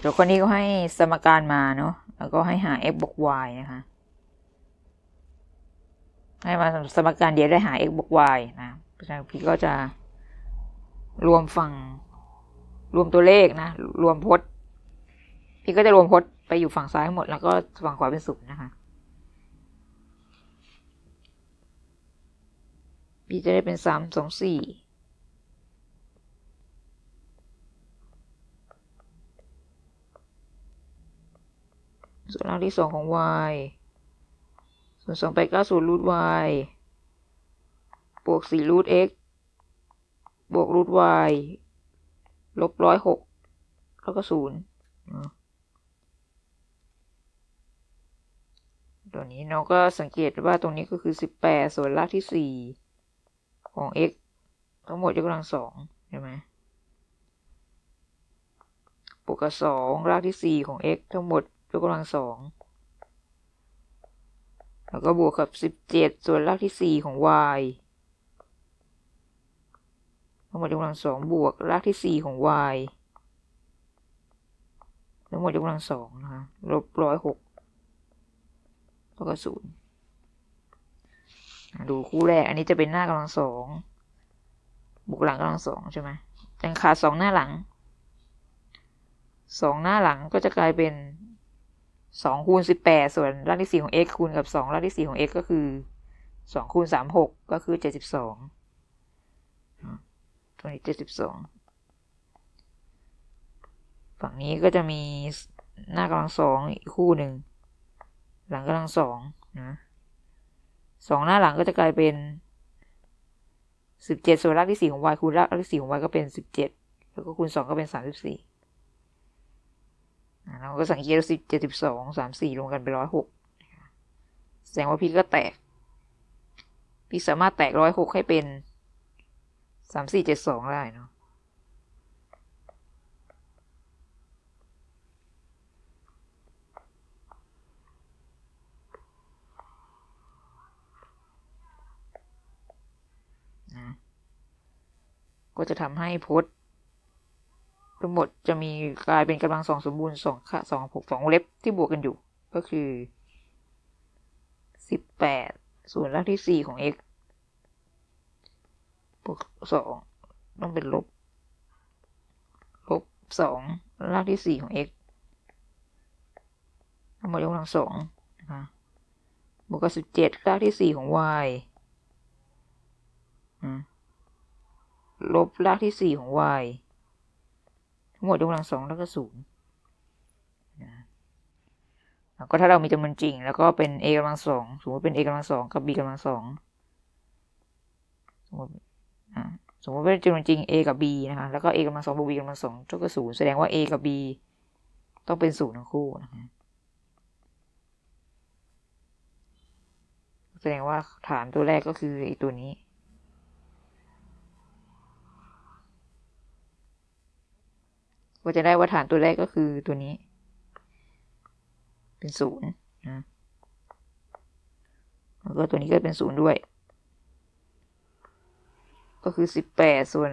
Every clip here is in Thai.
โจทย์ข้อนี้ก็ให้สมการมาเนาะแล้วก็ให้หา x บวก y นะคะ ให้มาสมการเดียวได้หา x บวก y นะเพราะฉะนั้นพี่ก็จะรวมฝั่งรวมตัวเลขนะ รวมพจน์ พี่ก็จะรวมพจน์ไปอยู่ฝั่งซ้ายหมด แล้วก็ฝั่งขวาเป็นศูนย์นะคะ พี่จะได้เป็นสามสองสี่ ส่วน รากที่สองของ y ส่วนสองไปเก้าศูนย์รูท y บวกสี่รูท x บวกรูท y ลบร้อยหกแล้วก็ศูนย์ตัวนี้เราก็สังเกตว่าตรงนี้ก็คือสิบแปดส่วนรากที่สี่ของ x ทั้งหมดยกกำลังสองใช่ไหมบวกกับสองรากที่สี่ของ x ทั้งหมด ยกกำลังสองแล้วก็บวกกับสิบเจ็ดส่วนรากที่สี่ของ y ทั้งหมดยกกำลังสองบวกรากที่สี่ของ y ทั้งหมดยกกำลังสองนะคะลบร้อยหกแล้วก็ศูนย์ดูคู่แรก อันนี้จะเป็นหน้ากำลังสองบวกหลังกำลังสองใช่ไหมยังขาดสองหน้าหลังสองหน้าหลังก็จะกลายเป็น สองคูณสิบแปดส่วนรากที่สี่ของ x คูณกับสองรากที่สี่ของ x ก็คือสองคูณสามหกก็คือเจ็ดสิบสองตัวนี้เจ็ดสิบสองฝั่งนี้ก็จะมีหน้ากำลังสองอีกคู่หนึ่ง หลังกำลังสองนะสองหน้าหลังก็จะกลายเป็นสิบเจ็ดส่วนรากที่สี่ของ y คูณรากที่สี่ของ y ก็เป็นสิบเจ็ดแล้วก็คูณสองก็เป็นสามสิบสี่ เราก็สังเกตสิบเจ็ดสิบสองสามสี่รวมกันเป็นร้อยหกแสดงว่าพี่ก็แตก พี่สามารถแตกร้อยหกให้เป็นสามสี่เจ็ดสองได้เนาะก็จะทำให้พจน์ ทั้งหมดจะมีกลายเป็นกำลังสองสมบูรณ์สองค่าสองหกสองเล็บที่บวกกันอยู่ ก็คือสิบแปดส่วนรากที่สี่ของ x บวกสองต้องเป็นลบ ลบสองรากที่สี่ของ x ทั้งหมดยกกำลังสองนะคะบวกกับสิบเจ็ดรากที่สี่ของ y ลบรากที่สี่ของ y ทั้งหมดยกกำลังสองแล้วก็ศูนย์แล้วก็ถ้าเรามีจำนวนจริง แล้วก็เป็น a กำลังสองสมมติเป็น a กำลังสองกับ b กำลังสองสมมติสมมติเป็นจำนวนจริง a กับ b นะคะ แล้วก็ a กำลังสองบวก b กำลังสองเท่ากับศูนย์แสดงว่า a กับ b ต้องเป็นศูนย์ทั้งคู่นะคะแสดงว่าฐานตัวแรกก็คือไอตัวนี้ ก็จะได้ว่าฐานตัวแรกก็คือตัวนี้ เป็นศูนย์นะแล้วก็ตัวนี้ก็เป็นศูนย์ด้วย ก็คือสิบแปดส่วน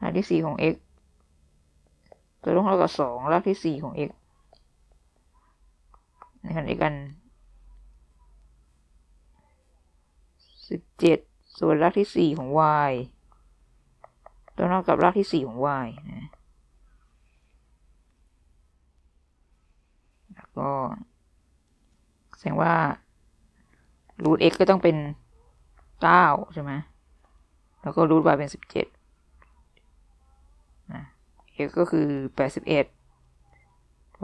รากที่สี่ของ x ตัวต้องเท่ากับสองรากที่สี่ของ x ในขณะเดียวกันสิบเจ็ดส่วนรากที่สี่ของ y ตัวเท่ากับรากที่สี่ของ y นะแล้ว ก็แสดงว่ารูท x ก็ต้องเป็นเก้าใช่ไหมแล้วก็รูท y เป็นสิบเจ็ดนะ x ก็คือแปดสิบเอ็ด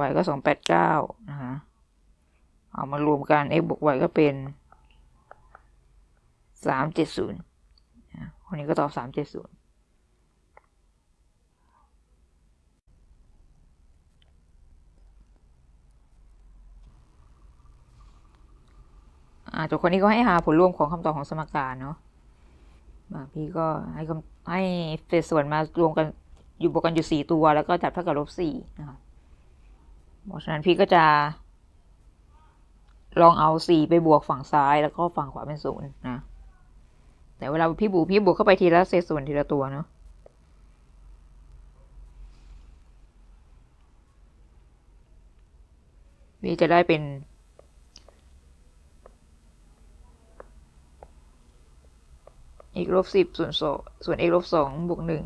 y ก็สองแปดเก้านะคะ เอามารวมกัน x บวก y ก็เป็นสามเจ็ดศูนย์คนนี้ก็ตอบสามเจ็ดศูนย์ อ่าตัวคนนี้ก็ให้หาผลรวมของคำตอบของสมการเนาะพี่ก็ให้คำให้เศษส่วนมารวมกันอยู่บวกกันอยู่สี่ตัว แล้วก็จับเท่ากับลบสี่นะคะเพราะฉะนั้นพี่ก็จะ ลองเอาสี่ไปบวกฝั่งซ้ายแล้วก็ฝั่งขวาเป็นศูนย์นะแต่เวลาพี่บวกพี่บวกเข้าไปทีละเศษส่วนทีละตัวเนาะพี่จะได้เป็น x ลบสิบส่วนสองส่วน x ลบสองบวกหนึ่ง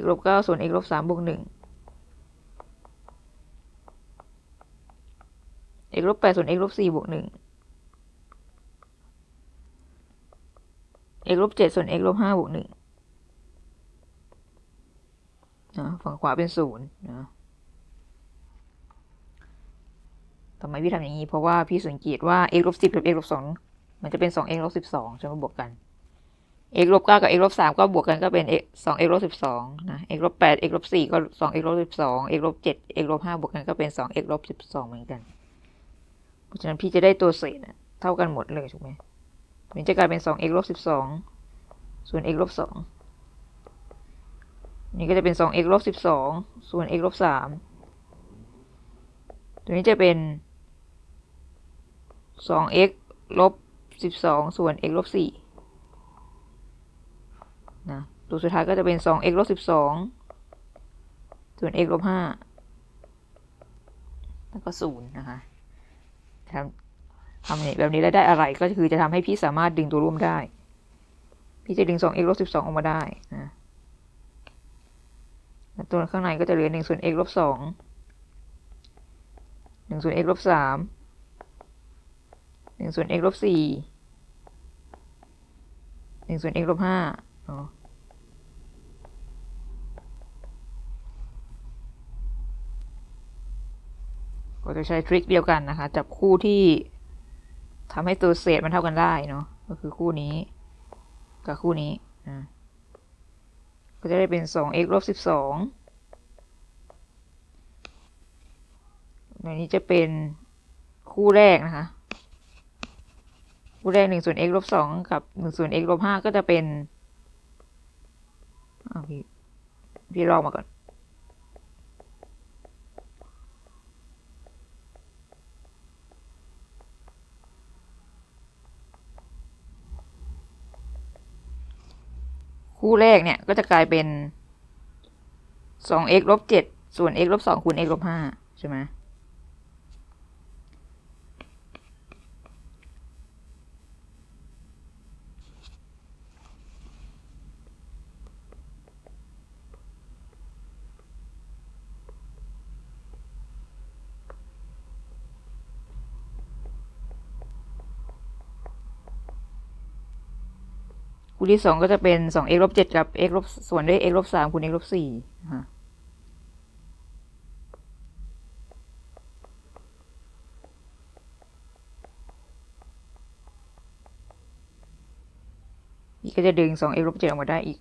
x ลบเก้าส่วน x ลบสามบวกหนึ่ง x ลบแปดส่วน x ลบสี่บวกหนึ่ง x ลบเจ็ดส่วน x ลบห้าบวกหนึ่งนะฝั่งขวาเป็นศูนย์นะทำไมพี่ทำอย่างนี้ เพราะว่าพี่สังเกตว่า x ลบสิบกับ x ลบสอง มันจะเป็นสอง x ลบสิบสองจะมบวกกัน x ลบเก้ากับ x ลบสามก็บวกกันก็เป็น 2x ลบสิบสองนะ x ลบแปด x ลบสี่ก็สอง x ลบสิบสอง x ลบเจ็ด x ลบห้าบวกกันก็เป็นสอง x ลบสิบสองเหมือนกัน เพราะฉะนั้นพี่จะได้ตัวเศษเท่ากันหมดเลยถูกไหมมันจะกลายเป็นสอง x ลบสิบสองส่วน x ลบสองนี่ก็จะเป็นสอง x ลบสิบสองส่วน x ลบสามตัวนี้จะเป็นสอง x ลบ สิบสองส่วน x ลบสี่นะตัวสุดท้ายก็จะเป็นสอง x ลบสิบสองส่วน x ลบห้าแล้วก็ศูนย์นะคะทำทำเนี่ยแบบนี้แล้วได้อะไรก็คือจะทำให้พี่สามารถดึงตัวร่วมได้ พี่จะดึงสอง x ลบสิบสองออกมาได้นะตัวข้างในก็จะเหลือหนึ่งส่วน x ลบสองหนึ่งส่วน x ลบสาม หนึ่งส่วน x ลบสี่หนึ่งส่วน x ลบห้าเนาะก็จะใช้ทริคเดียวกันนะคะ จับคู่ที่ทำให้ตัวเศษมันเท่ากันได้เนาะก็คือคู่นี้ กับคู่นี้นะก็จะได้เป็นสอง x ลบสิบสองอันนี้จะเป็นคู่แรกนะคะ คู่แรกหนึ่งส่วน x ลบสองกับหนึ่งส่วน x ลบห้าก็จะเป็นอ้าพี่พี่ลองมาก่อนคู่แรกเนี่ยก็จะกลายเป็นสอง x ลบเจ็ดส่วน x ลบสองคูณ x ลบห้าใช่ไหม คูณที่สองก็จะเป็นสอง x ลบเจ็ดกับ x ลบส่วนด้วย x ลบสามคูณ x ลบสี่นี่ก็จะดึงสอง x ลบเจ็ดออกมาได้อีก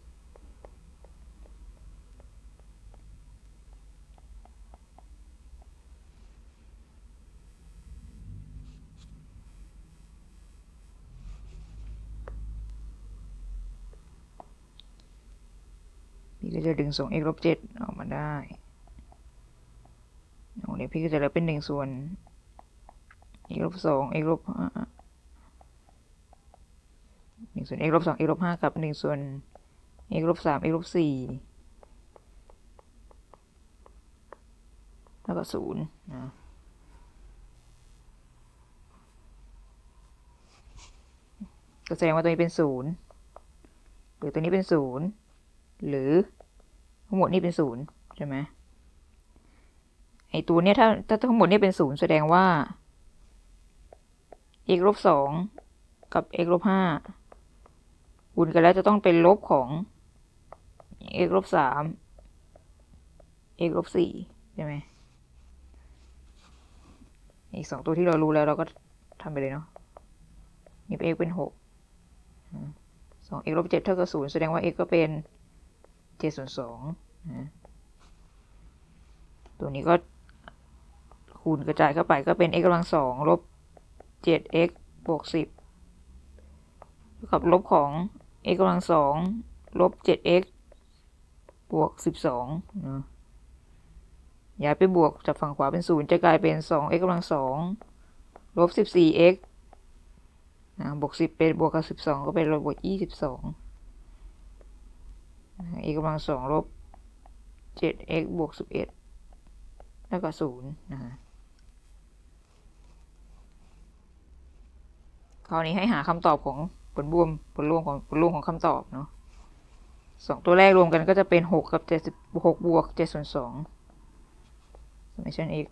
ก็จะดึงส่ง x ลบเจ็ดออกมาได้โอ้เดี๋ยวพี่ก็จะเหลือเป็นหนึ่งส่วน x ลบสอง x ลบห้าหนึ่งส่วน x ลบสอง x ลบห้ากับหนึ่งส่วน x ลบสาม x ลบสี่แล้วก็ศูนย์นะก็แสดงว่าตัวนี้เป็นศูนย์หรือตัวนี้เป็นศูนย์หรือ ทั้งหมดนี่เป็นศูนย์ใช่ไหมไอตัวเนี้ยถ้าถ้าทั้งหมดนี่เป็นศูนย์แสดงว่า x ลบสองกับ x ลบห้าคูณกันแล้วจะต้องเป็นลบของ x ลบสาม x ลบสี่ใช่ไหมอีกสองตัวที่เรารู้แล้วเราก็ทำไปเลยเนาะนี่ x เป็นหกสอง x ลบเจ็ดเท่ากับศูนย์แสดงว่า x ก็เป็น เจส่วนสองตัวนี้ก็ คูณกระจายเข้าไปก็เป็น x กำลังสองลบ 7x บวก 10 กับลบของ x กำลังสองลบ 7x บวก 12นะย้ายไปบวกจากฝั่งขวาเป็น 0 จะกลายเป็น 2x กำลังสองลบ 14x นะบวก 10 เป็นบวกกับ 12 ก็เป็นลบบวก22 e กำลังสองลบ 7x บวก 11 แล้วก็0นะฮะคราวนี้ให้หาคำตอบของผลบวมผลรวมของผลรวมของคำตอบเนาะสองตัวแรกรวมกันก็จะเป็น 6 กับ 76 บวก 7 ส่วน2 summation x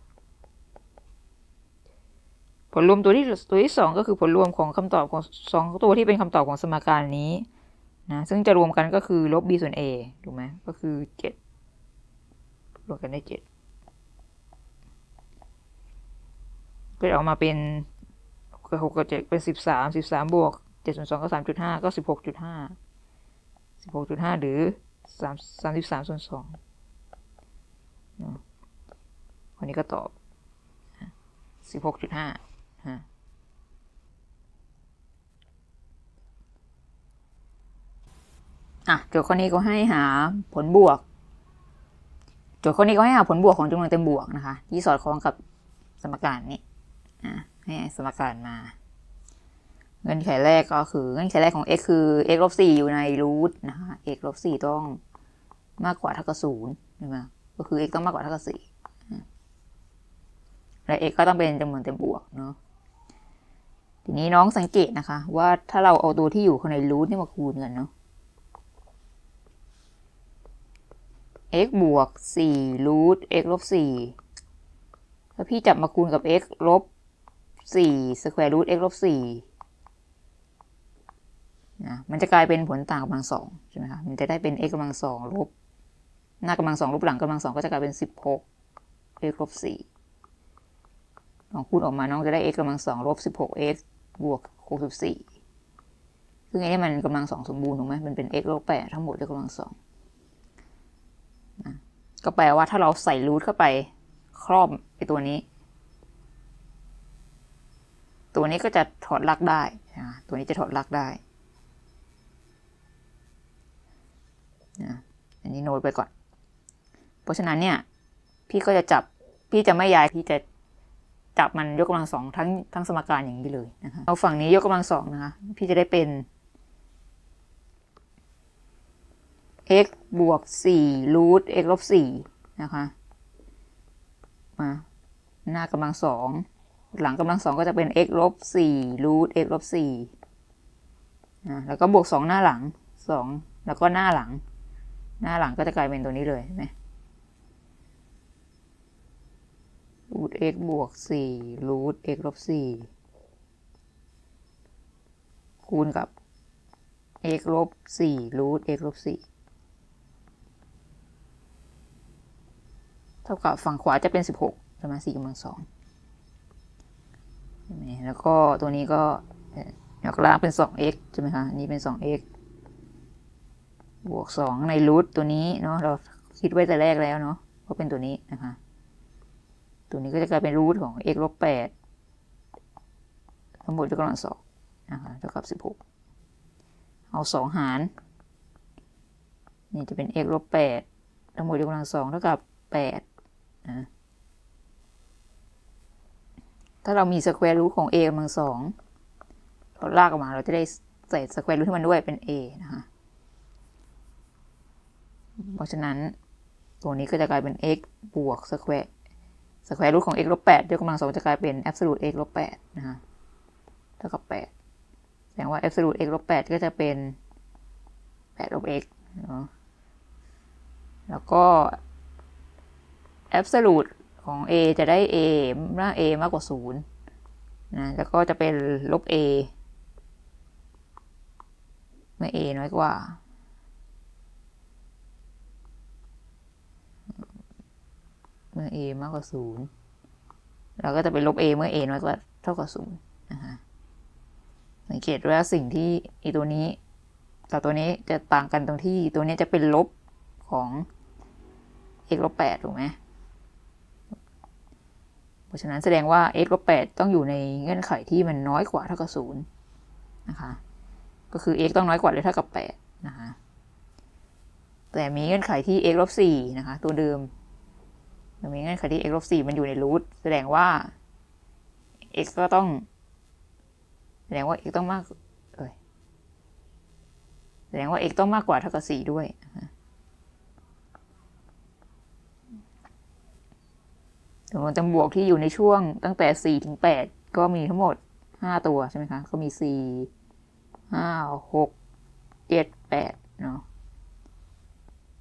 ผลรวมตัวที่ตัวที่สองก็คือผลรวมของคำตอบของสองตัวที่เป็นคำตอบของสมการนี้ นะซึ่งจะรวมกันก็คือลบ b ส่วน a ถูกไหมก็คือเจ็ดรวมกันได้เจ็ดก็จะออกมาเป็นหกกับเจ็ดเป็นสิบสามสิบสามบวกเจ็ดส่วนสองก็สามจุดห้าก็สิบหกจุดห้าสิบหกจุดห้าหรือสามสามสิบสามส่วนสองคนนี้ก็ตอบสิบหกจุดห้า อะโจทย์ข้อนี้ก็ให้หาผลบวก โจทย์ข้อนี้ก็ให้หาผลบวกของจำนวนเต็มบวกนะคะ ที่สอดคล้องกับสมการนี้อะให้สมการมา เงื่อนไขแรกก็คือเงื่อนไขแรกของ x คือ x ลบสี่อยู่ในรูทนะคะ x ลบสี่ต้องมากกว่าเท่ากับศูนย์ใช่ไหมก็คือ x ต้องมากกว่าเท่ากับสี่และ x ก็ต้องเป็นจำนวนเต็มบวกเนาะทีนี้น้องสังเกตนะคะ ว่าถ้าเราเอาตัวที่อยู่ข้างในรูทนี่มาคูณกันเนาะ x บวกสี่รูท x ลบสี่ถ้าพี่จับมาคูณกับ x ลบสี่สแควร์รูท x ลบสี่นะมันจะกลายเป็นผลต่างกำลังสองใช่ไหมคะมันจะได้เป็น x กำลังสองลบหน้ากำลังสองลบหลังกำลังสองก็จะกลายเป็นสิบหก x ลบสี่ลองคูณออกมาน้องจะได้ x กำลังสองลบสิบหก x บวกหกสิบสี่ซึ่งไอันนี้มันกำลังสองสมบูรณ์ถูกไหมมันเป็น x ลบแปดทั้งหมดด้วยกำลังสอง ก็แปลว่าถ้าเราใส่รูทเข้าไปครอบไอตัวนี้ ตัวนี้ก็จะถอดลักได้ ตัวนี้จะถอดลักได้อันนี้โน้ตไปก่อน เพราะฉะนั้นเนี่ย พี่ก็จะจับ พี่จะไม่ย้าย พี่จะจับมันยกกำลังสองทั้งทั้งสมการอย่างนี้เลยนะคะ เอาฝั่งนี้ยกกำลังสองนะคะ พี่จะได้เป็น x บวกสี่รูท x ลบสี่นะคะ มาหน้ากำลังสองหลังกำลังสองก็จะเป็น x ลบสี่รูท x ลบสี่นะแล้วก็บวกสองหน้าหลังสองแล้วก็หน้าหลัง หน้าหลังก็จะกลายเป็นตัวนี้เลยใช่ไหมรูท x บวกสี่รูท x ลบสี่คูณกับ x ลบสี่รูท x ลบสี่ เท่ากับฝั่งขวาจะเป็นสิบหกใช่ไหมสี่กำลังสองแล้วก็ตัวนี้ก็ยกล่างเป็นสอง x ใช่ไหมคะนี่เป็นสอง x บวกสองในรูทตัวนี้เนาะเราคิดไว้แต่แรกแล้วเนาะก็เป็นตัวนี้นะคะ ตัวนี้ก็จะกลายเป็นรูทของ x ลบแปดทั้งหมดยกกำลังสองนะคะเท่ากับสิบหกเอาสองหาร นี่จะเป็น x ลบแปดทั้งหมดยกกำลังสองเท่ากับแปด ถ้าเรามีสแควร์รูทของ a กำลังสองเราลากออกมาเราจะได้ใส่สแควร์รูทมันด้วยเป็น a นะคะ เพราะฉะนั้นตัวนี้ก็จะกลายเป็น x บวกสแควร์สแควร์รูทของ x ลบแปดยกกำลังสองจะกลายเป็น absolute x ลบแปดนะคะเท่ากับแปดแสดงว่า absolute x ลบแปดก็จะเป็นแปดลบ x เนาะแล้วก็ absolute ของ a จะได้ a หน้า a มากกว่าศูนย์นะแล้วก็จะเป็นลบ a เมื่อ a น้อยกว่า เมื่อ a มากกว่าศูนย์เราก็จะเป็นลบ a เมื่อ a น้อยกว่าเท่ากับศูนย์นะคะสังเกตว่าสิ่งที่อีตัวนี้กับตัวนี้จะต่างกันตรงที่ตัวนี้จะเป็นลบของ x ลบแปดถูกไหม ราะฉะนั้นแสดงว่า x ลบแปดต้องอยู่ในเงื่อนไขที่มันน้อยกว่าเท่ากับศูนะคะ ก็คือ x ต้องน้อยกว่าหรือเท่ากับแปดนะคะ แต่มีเงื่อนไขที่ x ลบสี่นะคะ ตัวเดิมมีเงื่อนไขที่ x ลบสี่มันอยู่ในรูทแสดงว่า x ก็ต้อง แสดงว่า x ต้องมากเอ้ยแสดงว่า x ต้องมากกว่าเท่ากับสี่ด้วย จำนวนจำบวกที่อยู่ในช่วงตั้งแต่สี่ถึงแปดก็มีทั้งหมดห้าตัวใช่ไหมคะ ก็มีสี่ห้าหกเจ็ดแปดเนาะ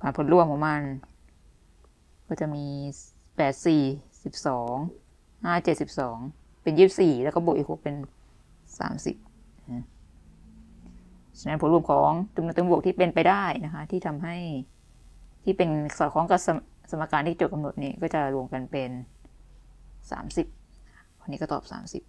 ผ่านผลร่วมของมัน ก็จะมีแปดสี่สิบสองห้าเจ็ดสิบสองเป็นยี่สิบสี่แล้วก็บวกอีกหกเป็นสามสิบฉะนั้นผลรวมของจำนวนจำบวกที่เป็นไปได้นะคะ ที่ทำให้ที่เป็นสอดคล้องกับสมการที่โจทย์กำหนดนี่ก็จะรวมกันเป็น สามสิบวันนี้ก็ตอบสามสิบ